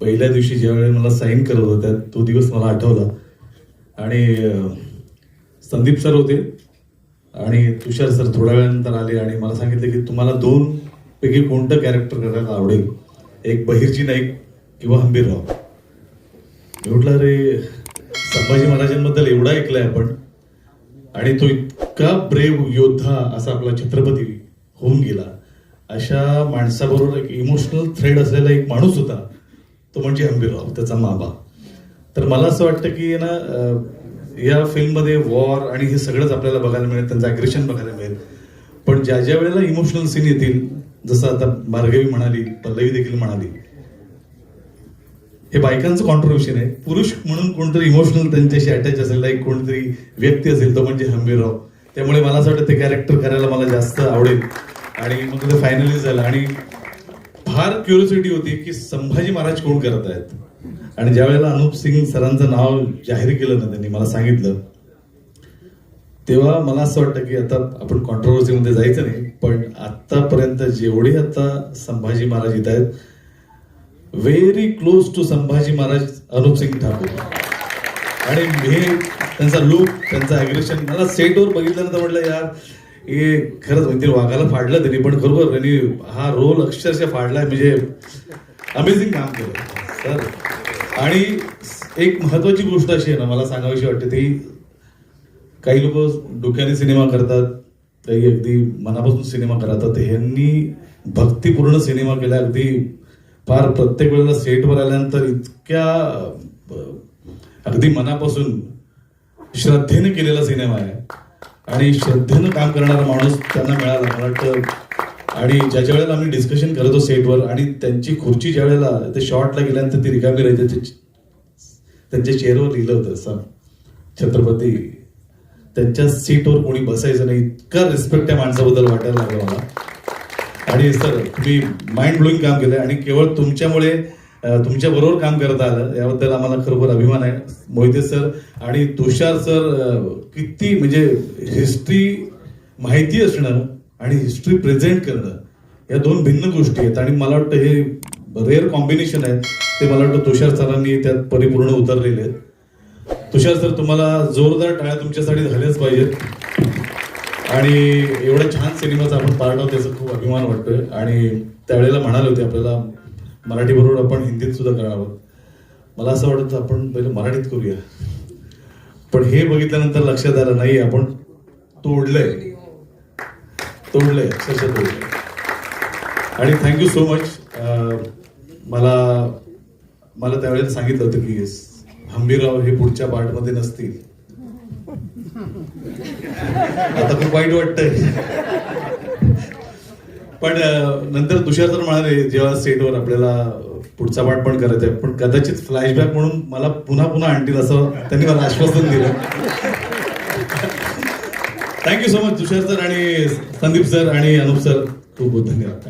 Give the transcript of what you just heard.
पहिल्या दिवशी ज्यावेळी मला साईन करत होत्या तो दिवस मला आठवला. आणि संदीप सर होते आणि तुषार सर थोड्या वेळानंतर आले आणि मला सांगितलं की तुम्हाला दोन पैकी कोणतं कॅरेक्टर करायला आवडेल? एक बहिर्जी नाईक किंवा हंबीरराव मी म्हटलं अरे संभाजी महाराजांबद्दल एवढा ऐकलाय आपण आणि तो इतका ब्रेव योद्धा असा आपला छत्रपती होऊन गेला. अशा माणसाबरोबर एक इमोशनल थ्रेड असलेला एक माणूस होता. तो म्हणजे हंबीरराव त्याचा मामा. तर मला असं वाटतं की ना या फिल्ममध्ये वॉर आणि हे सगळंच आपल्याला बघायला मिळेल त्यांचं अग्रेशन बघायला मिळेल. पण ज्या ज्या वेळेला इमोशनल सीन येतील जसं आता भार्गवी म्हणाली पल्लवी देखील म्हणाली हे बायकांचं कॉन्ट्रीब्युशन आहे. पुरुष म्हणून कोणतरी इमोशनल त्यांच्याशी अटॅच असेल लाईक कोणतरी व्यक्ती असेल तो म्हणजे हंबीरराव. त्यामुळे मला असं वाटतं ते कॅरेक्टर करायला मला जास्त आवडेल. आणि मग ते फायनली झालं. आणि फार क्युरियोसिटी होती की संभाजी महाराज कोण करत आहेत? आणि ज्या वेळेला अनुप सिंग सरांचं नाव जाहीर केलं ना त्यांनी मला सांगितलं तेव्हा मला असं वाटतं की आता आपण कॉन्ट्रोवर्सीमध्ये जायचं नाही पण आतापर्यंत जेवढे आता संभाजी महाराज येत आहेत very close to Sambhaji Maharaj Anup Singh Thakur. आणि हे त्यांचा लुक त्यांचा अग्रेशन मला सेटवर बघितल्यानंतर म्हटलं यार हे खरंच म्हणजे वाघाला फाडलं त्यांनी पण खरोखर त्यांनी हा रोल अक्षरशः फाडलाय म्हणजे अमेझिंग काम केलं. सर आणि एक महत्वाची गोष्ट अशी आहे ना मला सांगावीशी वाटते ती काही लोक डोक्याने सिनेमा करतात काही अगदी मनापासून सिनेमा करतात ह्यांनी भक्तिपूर्ण सिनेमा केला अगदी फार प्रत्येक वेळेला सेटवर आल्यानंतर इतक्या अगदी मनापासून श्रद्धेने केलेला सिनेमा आहे. आणि श्रद्धेनं काम करणारा माणूस त्यांना मिळाला मला वाटतं. आणि ज्याच्या वेळेला आम्ही डिस्कशन करतो सेटवर आणि त्यांची खुर्ची ज्या वेळेला ते शॉर्टला गेल्यानंतर ती रिकामी राहायची त्यांच्या चेहऱ्यावर लिहिलं होतं सर छत्रपती त्यांच्या सीटवर कोणी बसायचं नाही इतका रिस्पेक्ट त्या माणसाबद्दल वाटायला लागला मला. आणि सर तुम्ही माइंड ब्लोईंग काम केलंय आणि केवळ तुमच्यामुळे तुमच्या बरोबर काम करत आलं. याबद्दल आम्हाला खरोखर अभिमान आहे. मोहिते सर आणि तुषार सर किती म्हणजे हिस्ट्री माहिती असणं आणि हिस्ट्री प्रेझेंट करणं या दोन भिन्न गोष्टी आहेत. आणि मला वाटतं हे रेअर कॉम्बिनेशन आहे ते मला वाटतं तुषार सरांनी त्यात परिपूर्ण उतरलेले आहेत. तुषार सर तुम्हाला जोरदार टाळ्या तुमच्यासाठी झाल्याच पाहिजेत. आणि एवढ्या छान सिनेमाचा आपण पार्ट आहोत त्याचा खूप अभिमान वाटतोय. आणि त्यावेळेला म्हणाले होते आपल्याला मराठी बरोबर आपण हिंदीत सुद्धा करणार आहोत. मला असं वाटतं आपण पहिले मराठीत करूया. पण हे बघितल्यानंतर लक्षात आलं नाही आपण तोडलंय. तोडलंय अक्षरशः तोडलंय. आणि थँक्यू सो मच मला मला त्यावेळेला सांगितलं होतं की हंबीरराव हे पुढच्या पार्टमध्ये नसतील. आता खूप वाईट वाटतंय. पण नंतर तुषार सर म्हणाले जेव्हा सेटवर आपल्याला पुढचा पाठ पण करायचा आहे. पण कदाचित फ्लॅशबॅक म्हणून मला पुन्हा पुन्हा आणतील असं त्यांनी मला आश्वासन दिलं. Thank you so much Tushar sir आणि संदीप सर आणि अनुप सर खूप खूप धन्यवाद.